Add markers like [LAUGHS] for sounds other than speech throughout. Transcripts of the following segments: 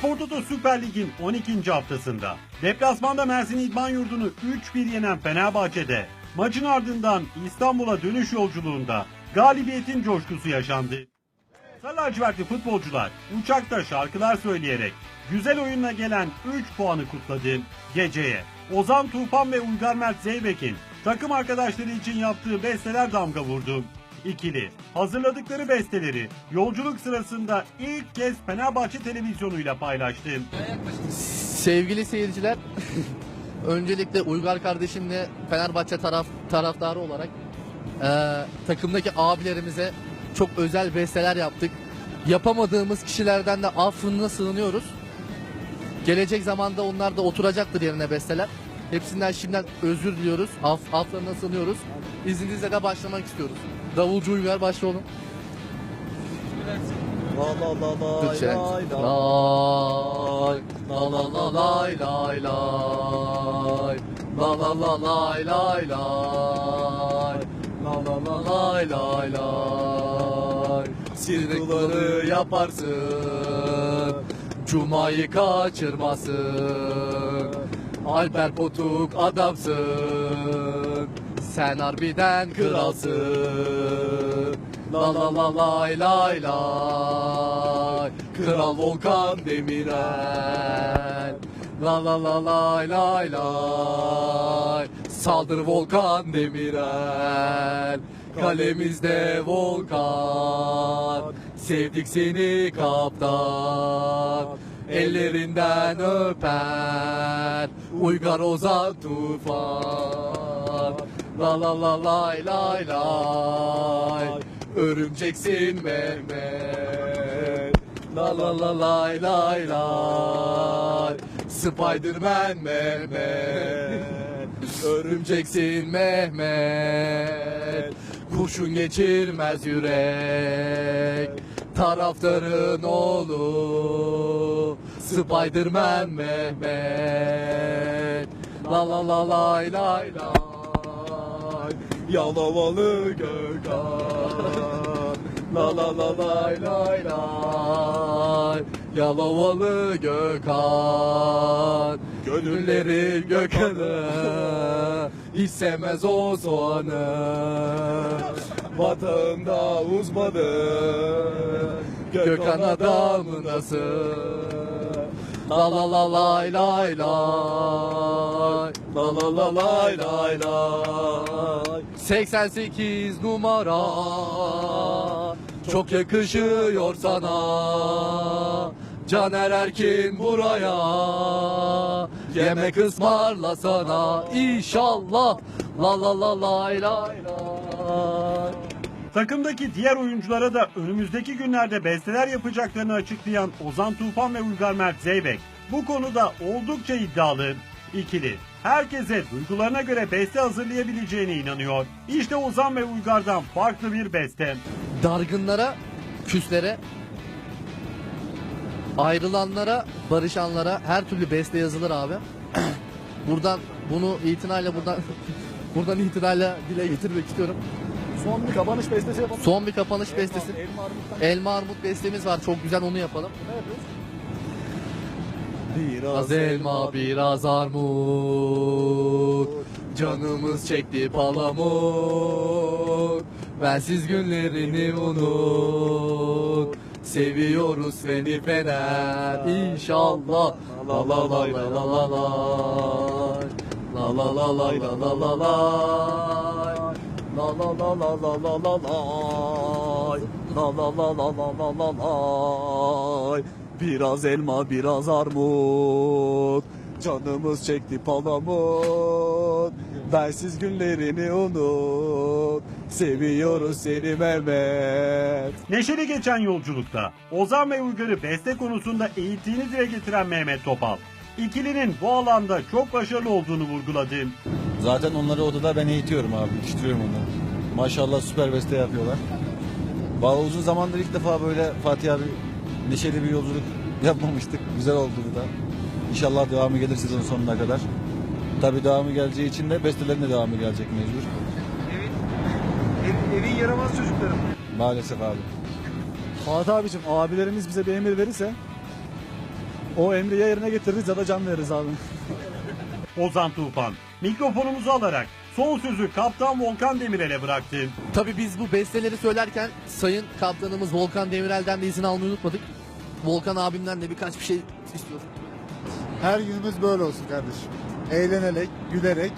Spor Toto Süper Lig'in 12. haftasında deplasmanda Mersin İdman Yurdu'nu 3-1 yenen Fenerbahçe'de maçın ardından İstanbul'a dönüş yolculuğunda galibiyetin coşkusu yaşandı. Sarı lacivertli futbolcular uçakta şarkılar söyleyerek güzel oyunla gelen 3 puanı kutladı. Geceye Ozan Tufan ve Uygar Mert Zeybek'in takım arkadaşları için yaptığı besteler damga vurdu. İkili hazırladıkları besteleri yolculuk sırasında ilk kez Fenerbahçe televizyonuyla paylaştı. Sevgili seyirciler, [LAUGHS] öncelikle Uygar kardeşimle Fenerbahçe taraf taraftarı olarak eee, takımdaki abilerimize çok özel besteler yaptık. Yapamadığımız kişilerden de affına sığınıyoruz. Gelecek zamanda onlar da oturacaktır yerine besteler. Hepsinden şimdiden özür diliyoruz. Af, afflarına sığınıyoruz. İzninizle de başlamak istiyoruz. Davulcu Uygar başla oğlum. La la la la Lütfen. lay la. Lay, la la la lay lay lay. La la la lay lay lay. La la la lay lay lay. Sirkuları yaparsın. Cuma'yı kaçırmasın. Alper Potuk adamsın. Sen harbiden kralsın. La la la lay lay lay. Kral Volkan Demirel. La la la lay lay lay. Saldır Volkan Demirel. Kalemizde Volkan. Sevdik seni kaptan. Ellerinden öper. Uygar Ozan Tufan La la la lay lay lay. Örümceksin Mehmet. La la la lay lay lay. Spiderman Mehmet. Örümceksin Mehmet. Kurşun geçirmez yürek. Taraftarın oğlu Spiderman Mehmet. La la la lay lay lay Yalavalı Gökhan. La la la lay lay lay. Yalavalı Gökhan. Gönülleri Gökhan'ı Hiç sevmez o soğanı. Batağında uzmanı Gökhan adamındasın. La la la lay lay lay. La la la lay lay lay 88 numara. Çok yakışıyor sana. Caner Erkin buraya. Yemek ısmarla sana İnşallah. La la la lay lay. Takımdaki diğer oyunculara da önümüzdeki günlerde besteler yapacaklarını açıklayan Ozan Tufan ve Uygar Mert Zeybek bu konuda oldukça iddialı. İkili herkese duygularına göre beste hazırlayabileceğine inanıyor. İşte Ozan ve Uygar'dan farklı bir beste. dargınlara, küslere, ayrılanlara, barışanlara her türlü beste yazılır abi. [CLEARS THROAT] buradan bunu itinayla buradan [LAUGHS] buradan itinayla dile getirmek istiyorum. Son bir kapanış bestesi yapalım. Son bir kapanış bestesi. Elma Armut'tan Elma Armut bestemiz var. Çok güzel onu yapalım. ne yapıyoruz? Az elma biraz armut Canımız çekti palamut Bensiz günlerini unut Seviyoruz seni Fener İnşallah La la la la la la la La la la la la la la la La la la la la la la lay. La la la la la la la lay. Biraz elma biraz armut Canımız çekti palamut Bensiz günlerini unut Seviyoruz seni Mehmet Neşeli geçen yolculukta Ozan ve Uygar'ı beste konusunda eğittiğini dile getiren Mehmet Topal, ikilinin bu alanda çok başarılı olduğunu vurguladı. Zaten onları odada ben eğitiyorum abi, yetiştiriyorum onları. Maşallah süper beste yapıyorlar. Vallahi uzun zamandır ilk defa böyle Fatih abi neşeli bir yolculuk [LAUGHS] yapmamıştık. Güzel oldu bu da. İnşallah devamı gelir sezon sonuna kadar. Tabii devamı geleceği için de bestelerin de devamı gelecek mecbur. Ev- evin yaramaz çocukları. Maalesef abi. Fatih abicim abilerimiz bize bir emir verirse O emri ya yerine getiririz ya da can veririz abi. [LAUGHS] Ozan Tufan mikrofonumuzu alarak son sözü kaptan Volkan Demirel'e bıraktı. Tabii biz bu besteleri söylerken Sayın Kaptanımız Volkan Demirel'den de izin almayı unutmadık. Volkan abimden de birkaç bir şey istiyorum. Her günümüz böyle olsun kardeşim. Eğlenerek, gülerek,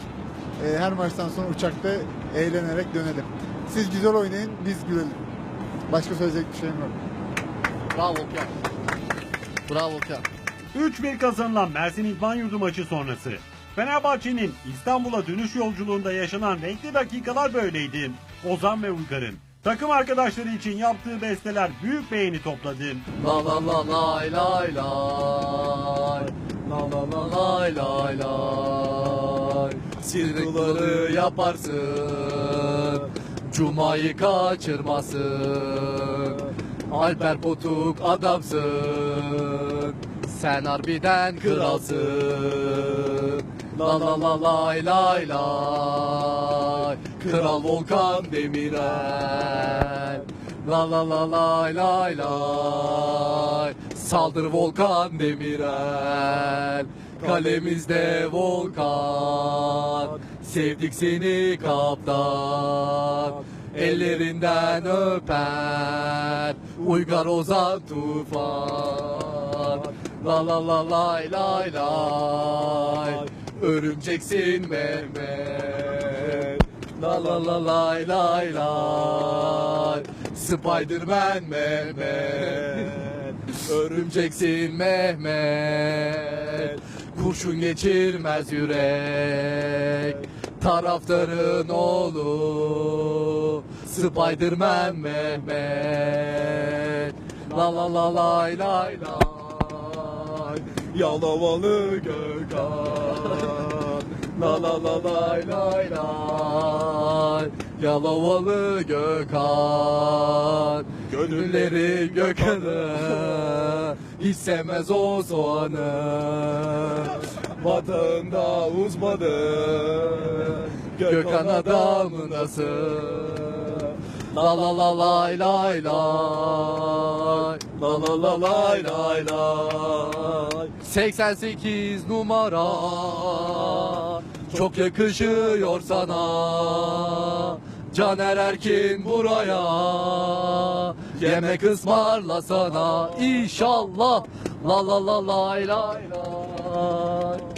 e, her maçtan sonra uçakta eğlenerek dönelim. Siz güzel oynayın, biz gülelim. Başka söyleyecek bir şeyim yok. Bravo Volkan. Bravo Volkan. 3-1 kazanılan Mersin İdman Yurdu maçı sonrası. Fenerbahçe'nin İstanbul'a dönüş yolculuğunda yaşanan renkli dakikalar böyleydi. Ozan ve Uygar'ın takım arkadaşları için yaptığı besteler büyük beğeni topladı. La la la lay lay lay. La la la lay lay lay. Sirkuları yaparsın Cuma'yı kaçırmasın. Alper Potuk adamsın Sen harbiden kralsın La la la lay lay lay. Kral Volkan Demirel. La la la lay lay lay. Saldır Volkan Demirel. Kalemizde Volkan. Sevdik seni kaptan. Ellerinden öper. Uygar Ozan Tufan. La la la lay lay lay Örümceksin Mehmet. La la la lay lay lay. Spiderman Mehmet. Örümceksin Mehmet. Kurşun geçirmez yürek. Taraftarın oğlu Spiderman Mehmet. La la la lay lay lay. Yalavalı Gökhan La la la lay lay lay. Yalavalı Gökhan. Gönülleri Gökhan'ı Hiç sevmez o soğanı. Vatanda uzmanı Gökhan adamı nasıl? La la la lay lay lay. La la la lay lay lay. 88 numara Çok yakışıyor sana. Caner Erkin buraya. Yemek ısmarla sana İnşallah. La la la lay lay lay